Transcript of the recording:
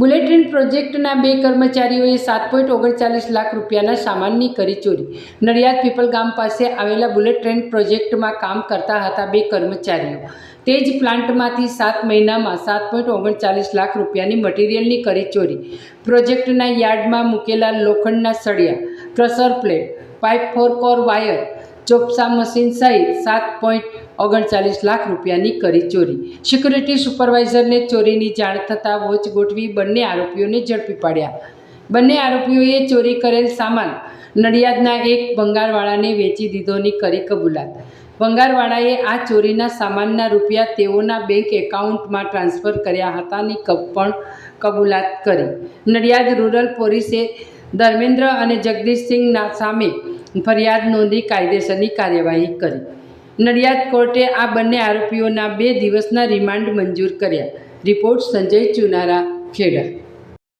Bullet train પ્રોજેક્ટના બે કર્મચારીઓએ સાત પોઈન્ટ ઓગણચાલીસ લાખ રૂપિયાના સામાનની કરી ચોરી. નડિયાદ પીપલ ગામ પાસે આવેલા બુલેટ ટ્રેન પ્રોજેક્ટમાં કામ કરતા હતા બે કર્મચારીઓ. તે જ પ્લાન્ટમાંથી સાત મહિનામાં સાત પોઈન્ટ ઓગણચાલીસ લાખ રૂપિયાની મટીરિયલની કરી ચોરી. પ્રોજેક્ટના યાર્ડમાં મૂકેલા લોખંડના સળિયા pressure plate, pipe four core wire, ચોપસા machine સહિત સાત પોઈન્ટ ઓગણચાલીસ લાખ રૂપિયાની કરી ચોરી. સિક્યુરિટી સુપરવાઇઝરને ચોરીની જાણ થતાં વોચ ગોઠવી બંને આરોપીઓને ઝડપી પાડ્યા. બંને આરોપીઓએ ચોરી કરેલ સામાન નડિયાદના એક ભંગારવાળાને વેચી દીધોની કરી કબૂલાત. ભંગારવાળાએ આ ચોરીના સામાનના રૂપિયા તેઓના બેંક એકાઉન્ટમાં ટ્રાન્સફર કર્યા હતાની પણ કબૂલાત કરી. નડિયાદ રૂરલ પોલીસે ધર્મેન્દ્ર અને જગદીશસિંહના સામે ફરિયાદ નોંધી કાયદેસરની કાર્યવાહી કરી. નડિયાદ કોર્ટે આ બંને આરોપીઓના બે દિવસના રિમાન્ડ મંજૂર કર્યા. રિપોર્ટ સંજય ચુનારા ખેડા.